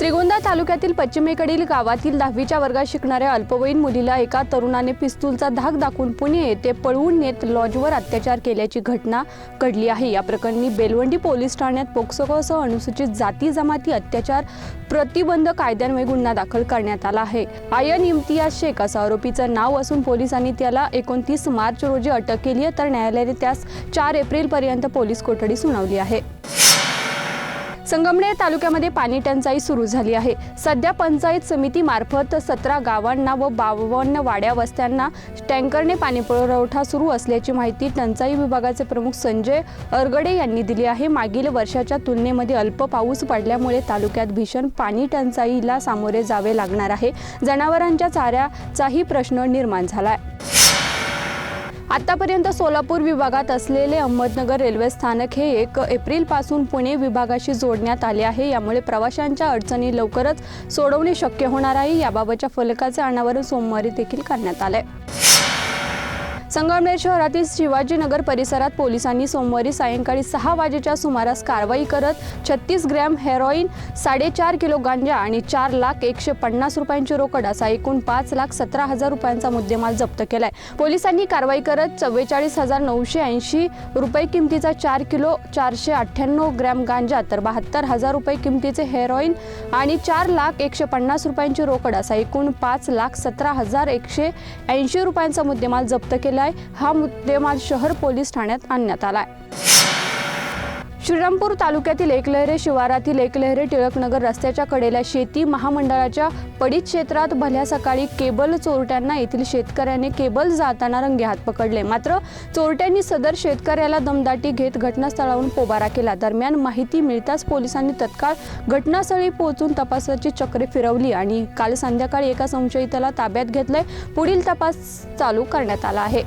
श्रीगोंदा तालुक्यातील पश्चिमेकडील गावातील दहावीच्या वर्गात शिकणाऱ्या अल्पवयीन मुलीला एका तरुणाने पिस्तूलचा धाक दाखवून पुणे येथे पळवून नेत लॉजवर अत्याचार केल्याची घटना घडली आहे. या प्रकरणी बेलवंडी पोलीस ठाण्यात पोक्सोसह अनुसूचित जाती जमाती अत्याचार प्रतिबंध कायद्यान्वये गुन्हा दाखल करण्यात आला आहे. आयन इम्तियाज शेख असं आरोपीचं नाव असून पोलिसांनी त्याला एकोणतीस मार्च रोजी अटक केली आहे. तर न्यायालयाने त्यास चार एप्रिलपर्यंत पोलीस कोठडी सुनावली आहे. संगमनेर तालुक्यामध्ये पाणी टंचाई सुरू झाली आहे. सध्या पंचायत समितीमार्फत सतरा गावांना व बावन्न वाड्या वस्त्यांना टँकरने पाणी पुरवठा सुरू असल्याची माहिती टंचाई विभागाचे प्रमुख संजय अरगडे यांनी दिली आहे. मागील वर्षाच्या तुलनेमध्ये अल्प पाऊस पडल्यामुळे तालुक्यात भीषण पाणी टंचाईला सामोरे जावे लागणार आहे. जनावरांच्या चाऱ्याचाही प्रश्न निर्माण झाला आहे आतापर्यंत सोलापूर विभागात असलेले अहमदनगर रेल्वे स्थानक हे एक एप्रिलपासून पुणे विभागाशी जोडण्यात आले आहे. यामुळे प्रवाशांच्या अडचणी लवकरच सोडवणे शक्य होणार आहे. याबाबतच्या फलकाचे अनावरण सोमवारी देखील करण्यात आले संगमनेर शहरातील शिवाजीनगर परिसरात पोलिसांनी सोमवारी सायंकाळी सहा वाजेच्या सुमारास कारवाई करत छत्तीस ग्रॅम हेरोईन साडेचार किलो गांजा आणि चार लाख एकशे पन्नास रुपयांची रोकड असा एकूण पाच लाख सतरा हजार रुपयांचा मुद्देमाल जप्त केलाय. पोलिसांनी कारवाई करत चव्वेचाळीस हजार नऊशे ऐंशी रुपये किमतीचा चार किलो चारशे अठ्ठ्याण्णव ग्रॅम गांजा तर बहात्तर हजार रुपये किमतीचे हेरोईन आणि चार लाख एकशे पन्नास रुपयांची रोकड असा एकूण पाच लाख सतरा हजार एकशे ऐंशी रुपयांचा मुद्देमाल जप्त केला आहे हा मुद्देमाल शहर पोलीस ठाण्यात आणण्यात आलाय. श्रीरामपूर तालुक्यातील एकलहरे शिवारातील एकलहरे टिळकनगर रस्त्याच्या कडेला शेती महामंडळाच्या पडीत क्षेत्रात भल्या सकाळी केबल चोरट्यांना येथील शेतकऱ्याने केबल जाताना रंगे हात पकडले. मात्र चोरट्यांनी सदर शेतकऱ्याला दमदाटी घेत घटनास्थळावरून पोबारा केला. दरम्यान माहिती मिळताच पोलिसांनी तत्काळ घटनास्थळी पोहोचून तपासाची चक्रे फिरवली आणि काल संध्याकाळी एका संशयिताला ताब्यात घेतलंय. पुढील तपास चालू करण्यात आला आहे.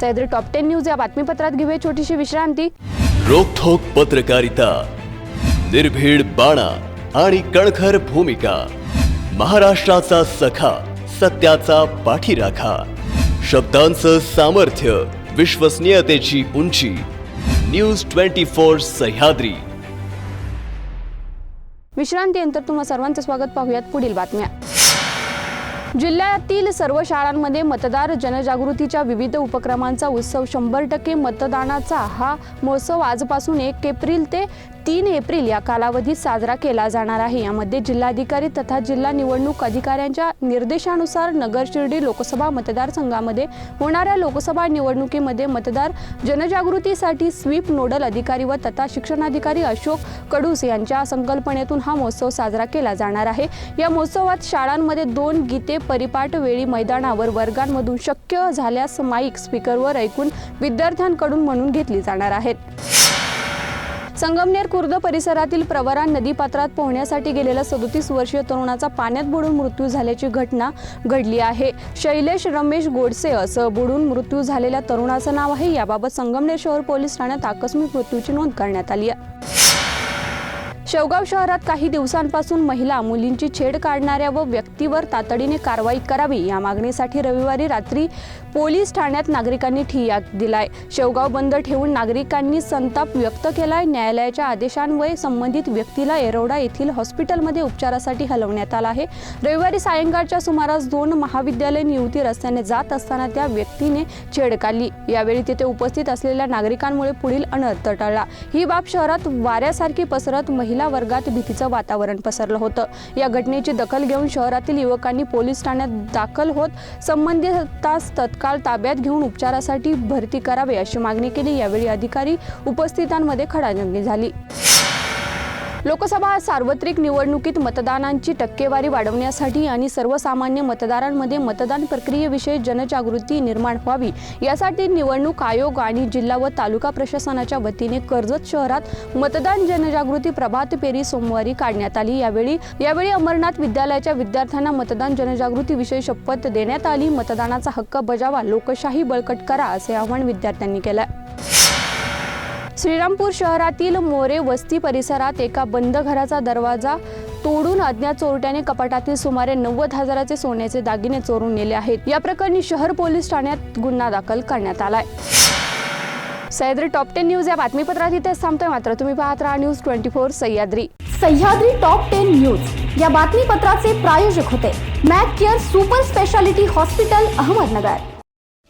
सह्याद्री टॉप टेन न्यूज या बातमीपत्रात घेऊया छोटीशी विश्रांती. रोखोक पत्रकारिता निर्भीड बाणा आणि कणखर भूमिका महाराष्ट्राचा सखा सत्याचा पाठीराखा शब्दांचं सामर्थ्य विश्वसनीयतेची उंची न्यूज ट्वेंटी फोर सह्याद्री. विश्रांतीनंतर तुम्हा सर्वांचं स्वागत. पाहूयात पुढील बातम्या. जिल्ह्यातील सर्व शाळांमध्ये मतदार जनजागृतीच्या विविध उपक्रमांचा उत्सव शंभर टक्के मतदानाचा हा महोत्सव आजपासून एक एप्रिल ते तीन एप्रिल या कालावधीत साजरा केला जाणार आहे. यामध्ये जिल्हाधिकारी तथा जिल्हा निवडणूक अधिकाऱ्यांच्या निर्देशानुसार नगर शिर्डी लोकसभा मतदारसंघामध्ये होणाऱ्या लोकसभा निवडणुकीमध्ये मतदार जनजागृतीसाठी स्वीप नोडल अधिकारी व तथा शिक्षणाधिकारी अशोक कडूस यांच्या संकल्पनेतून हा महोत्सव साजरा केला जाणार आहे. या महोत्सवात शाळांमध्ये दोन गीते परिपाठ वेळी मैदानावर वर्गांमधून शक्य झाल्यास माईक स्पीकरवर ऐकून विद्यार्थ्यांकडून म्हणून घेतली जाणार आहेत. संगमनेर खुर्द परिसरातील प्रवरा नदीपात्रात पोहण्यासाठी गेलेल्या सदोतीस वर्षीय तरुणाचा पाण्यात बुडून मृत्यू झाल्याची घटना घडली आहे. शैलेश रमेश गोडसे असं बुडून मृत्यू झालेल्या तरुणाचं नाव आहे. याबाबत संगमनेर शहर पोलीस ठाण्यात आकस्मिक मृत्यूची नोंद करण्यात आली आहे. शेवगाव शहरात काही दिवसांपासून महिला मुलींची छेड काढणाऱ्या व व्यक्तीवर तातडीने कारवाई करावी या मागणीसाठी रविवारी रात्री पोलीस ठाण्यात नागरिकांनी ठिय्या दिलाय. शेवगाव बंद ठेवून नागरिकांनी संताप व्यक्त केलाय. न्यायालयाच्या आदेशान्वये संबंधित व्यक्तीला एरोडा येथील हॉस्पिटलमध्ये उपचारासाठी हलवण्यात आला आहे. रविवारी सायंकाळच्या सुमारास दोन महाविद्यालयीन युवती रस्त्याने जात असताना त्या व्यक्तीने छेड काढली. यावेळी तिथे उपस्थित असलेल्या नागरिकांमुळे पुढील अनर्थ टळला. ही बाब शहरात वाऱ्यासारखी पसरत महिला वर्गात भीतीचं वातावरण पसरलं होतं. या घटनेची दखल घेऊन शहरातील युवकांनी पोलीस ठाण्यात दाखल होत संबंधितास तत्काळ ताब्यात घेऊन उपचारासाठी भरती करावे अशी मागणी केली. यावेळी अधिकारी उपस्थितांमध्ये खडाजंगी झाली. लोकसभा सार्वत्रिक निवडणुकीत मतदानांची टक्केवारी वाढवण्यासाठी आणि सर्वसामान्य मतदारांमध्ये मतदान प्रक्रियेविषयी जनजागृती निर्माण व्हावी यासाठी निवडणूक आयोग आणि जिल्हा व तालुका प्रशासनाच्या वतीने कर्जत शहरात मतदान जनजागृती प्रभात फेरी सोमवारी काढण्यात आली. यावेळी यावेळी अमरनाथ विद्यालयाच्या विद्यार्थ्यांना मतदान जनजागृती विषयी शपथ देण्यात आली. मतदानाचा हक्क बजावा लोकशाही बळकट करा असे आवाहन विद्यार्थ्यांनी केलं श्रीरामपूर शहरातील मोरे वस्ती परिसरात एका बंद घराचा दरवाजा तोडून अज्ञात चोरट्याने कपाटातील सुमारे नव्वद हजाराचे सोन्याचे दागिने चोरून नेले आहेत. या प्रकरणी शहर पोलीस ठाण्यात गुन्हा दाखल करण्यात आलाय. सह्याद्री टॉप टेन न्यूज या बातमीपत्रात इथेच थांबतोय. मात्र तुम्ही पाहत राहा news twenty four Sahyadri. Sahyadri top ten news. या बातमीपत्राचे प्रायोजक होते. Mac care super speciality hospital Ahmednagar.